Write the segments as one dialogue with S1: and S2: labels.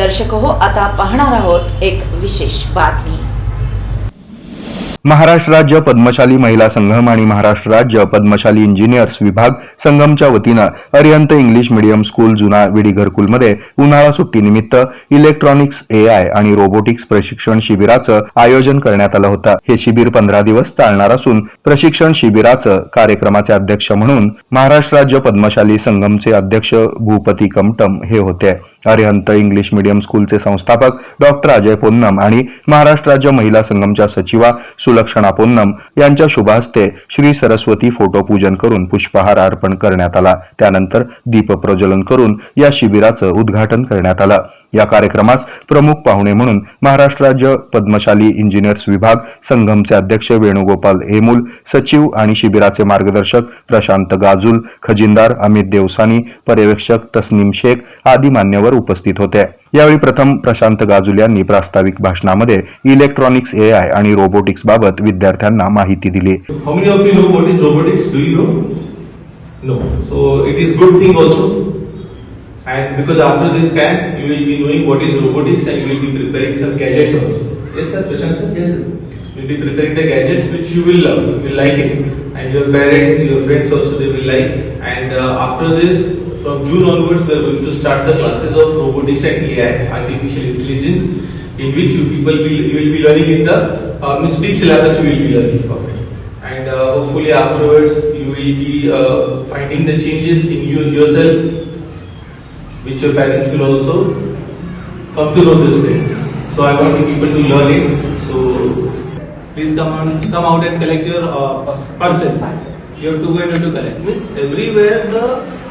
S1: दर्शक हो आता पाहणार आहोत एक विशेष बातमी.
S2: महाराष्ट्र राज्य पद्मशाली महिला संगम आणि महाराष्ट्र राज्य पद्मशाली इंजिनियर्स विभाग संगमच्या वतीनं अरियंत इंग्लिश मीडियम स्कूल जुना विडी घरकुलमध्ये उन्हाळा सुट्टीनिमित्त इलेक्ट्रॉनिक्स एआय आणि रोबोटिक्स प्रशिक्षण शिबिराचं आयोजन करण्यात आलं होतं. हे शिबिर पंधरा दिवस चालणार असून प्रशिक्षण शिबिराचं कार्यक्रमाचे अध्यक्ष म्हणून महाराष्ट्र राज्य पद्मशाली संगमचे अध्यक्ष भूपती कमटम हे होते. अरिहंत इंग्लिश मीडियम स्कूलचे संस्थापक डॉक्टर अजय पोन्नम आणि महाराष्ट्र राज्य महिला संगमच्या सचिवा सुलक्षणा पोन्नम यांच्या शुभहस्ते श्री सरस्वती फोटो पूजन करून पुष्पहार अर्पण करण्यात आला. त्यानंतर दीपप्रज्वलन करून या शिबिराचं उद्घाटन करण्यात आलं. या कार्यक्रमास प्रमुख पाहुणे म्हणून महाराष्ट्र राज्य पद्मशाली इंजिनियर्स विभाग संगमचे अध्यक्ष वेणुगोपाल एमुल सचिव आणि शिबिराचे मार्गदर्शक प्रशांत गाजुल खजिनदार अमित देवसानी पर्यवेक्षक तस्नीम शेख आदी मान्यवर उपस्थित होते यावेळी प्रथम प्रशांत गाजुल यांनी प्रास्ताविक भाषणामध्ये इलेक्ट्रॉनिक्स एआय आणि रोबोटिक्स बाबत विद्यार्थ्यांना माहिती दिली
S3: No. So it is good thing also. And because after this camp, you will be knowing what is robotics and you will be preparing some gadgets also. Yes, sir. Prashant sir. Yes, sir. You will be preparing the gadgets which you will love, you will like it, and your parents, your friends also they will like. And uh, after this, from June onwards, we are going to start the classes of robotics and AI, artificial intelligence, in which you people will you will be learning in the uh, means deep syllabus you will be learning from it. And uh, hopefully afterwards you will be uh, finding the changes in you yourself, which your parents will also come to know these things. So I want the people to learn it. So please come on, come out and collect your uh, parcel. You have to go and have to collect. Means everywhere the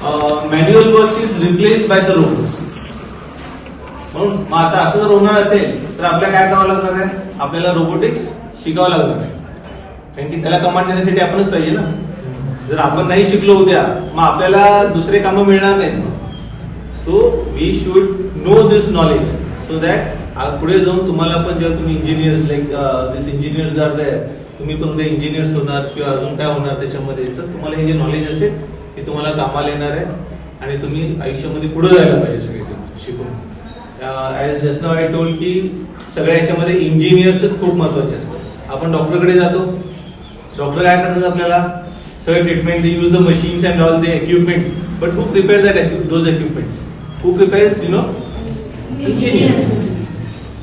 S3: uh, manual work is replaced by the robots. म्हणून मग आता असं जर होणार असेल तर आपल्याला काय करावं लागणार आहे आपल्याला रोबोटिक्स शिकावं लागणार आहे कारण की त्याला कमांड देण्यासाठी आपणच पाहिजे ना जर आपण नाही शिकलो उद्या मग आपल्याला दुसरे कामं मिळणार नाहीत so we should know this knowledge so that पुढे जाऊन तुम्हाला पण जेव्हा तुम्ही engineers like this engineers are there तुम्ही पण उद्या इंजिनियर्स होणार किंवा अजून काय होणार त्याच्यामध्ये तर तुम्हाला हे जे नॉलेज असेल ते तुम्हाला कामाला येणार आहे आणि तुम्ही आयुष्यामध्ये पुढे जायला पाहिजे सगळे शिकून. As just now I told की सगळ्या याच्यामध्ये इंजिनियर्सच खूप महत्त्वाचे असतात आपण डॉक्टरकडे जातो. डॉक्टर काय करतात आपल्याला? सगळे treatment they use the machines and all the equipments But who prepares that, those equipments? Who prepares, you know? Engineers.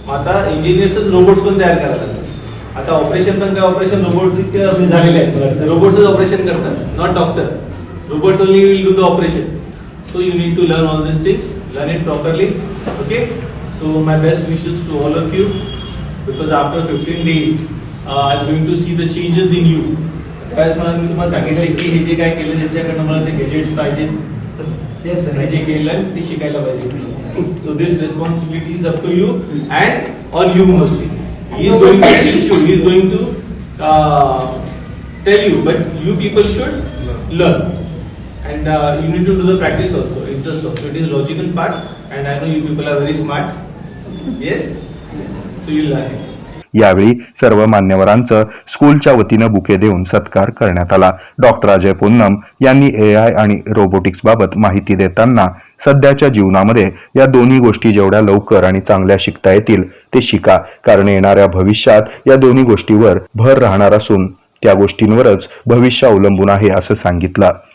S3: आता इंजिनियर्सच रोबोट्स पण तयार करतात आता ऑपरेशन पण काय ऑपरेशन रोबोट झालेले आहेत रोबोट्सच ऑपरेशन करतात not doctor robot only will do the operation so you need to learn all this things learn it properly okay so my best wishes to all of you because after fifteen days I am going to see the changes in you त्यावेळेस मला मी तुम्हाला सांगितलं की हे जे काय केलं त्याच्याकडनं मला ते गॅजेट्स पाहिजे. हे जे केलं ते शिकायला पाहिजे so this responsibility is up to you and on you mostly he is going to teach you he is going to tell you but you people should learn and uh, you need to do the practice also. Interest also it is logical part. And i know you people are very smart. Yes. Yes so you learn it.
S2: यावेळी सर्व मान्यवरांचं स्कूलच्या वतीनं bouquet देऊन सत्कार करण्यात आला. Doctor Ajay Ponnam यांनी AI आणि रोबोटिक्स बाबत माहिती देताना सध्याच्या जीवनामध्ये या दोन्ही गोष्टी जेवढ्या लवकर आणि चांगल्या शिकता येतील ते शिका. कारण येणाऱ्या भविष्यात या दोन्ही गोष्टीवर भर राहणार असून त्या गोष्टींवरच भविष्य अवलंबून आहे असं सांगितलं.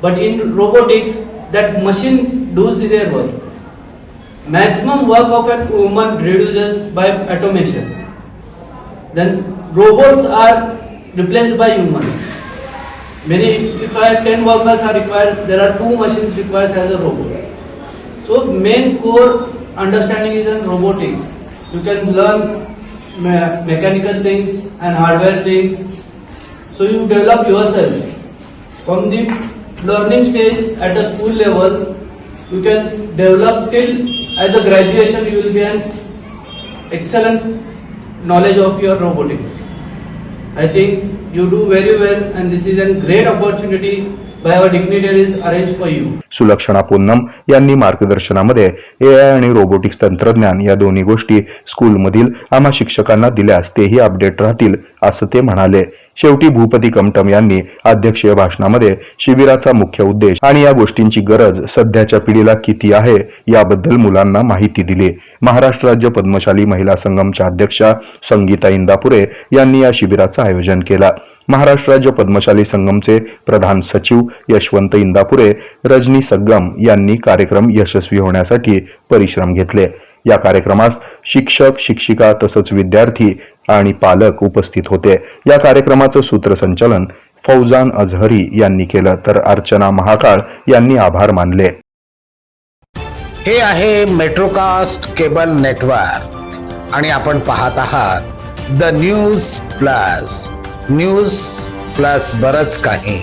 S4: but in robotics, that machine does their work. Maximum work of a human reduces by automation. Then robots are replaced by humans. Many, if I have 10 workers are required, there are two machines required as a robot. So main core understanding is in robotics. You can learn me- mechanical things and hardware things. So you develop yourself. From the learning stage at a school level, you can develop till as a graduation you will be an excellent knowledge of your robotics. I think you do very well, and this is a great opportunity by our dignitaries arranged for you.
S2: Sulakshana Ponnam यांनी मार्गदर्शनामध्ये AI आणि robotics तंत्रज्ञान या दोन्ही गोष्टी स्कूलमधील आम्हा शिक्षकांना दिल्यास तेही अपडेट राहतील असं ते म्हणाले शेवटी भूपती कमटम यांनी अध्यक्षीय भाषणामध्ये शिबिराचा मुख्य उद्देश आणि या गोष्टींची गरज सध्याच्या पिढीला किती आहे याबद्दल मुलांना माहिती दिली. महाराष्ट्र राज्य पद्मशाली महिला संगमच्या अध्यक्षा संगीता इंदापुरे यांनी या शिबिराचं आयोजन केलं. महाराष्ट्र राज्य पद्मशाली संगमचे प्रधान सचिव यशवंत इंदापुरे रजनी सग्गम यांनी कार्यक्रम यशस्वी होण्यासाठी परिश्रम घेतले. या कार्यक्रमास शिक्षक शिक्षिका तसंच विद्यार्थी आणि पालक उपस्थित होते. या कार्यक्रमाचं सूत्रसंचालन फौजान अझहरी यांनी केलं तर अर्चना महाकाळ यांनी आभार मानले.
S5: हे आहे मेट्रोकास्ट केबल नेटवर्क आणि आपण पाहत आहात The News Plus News Plus बरच काही.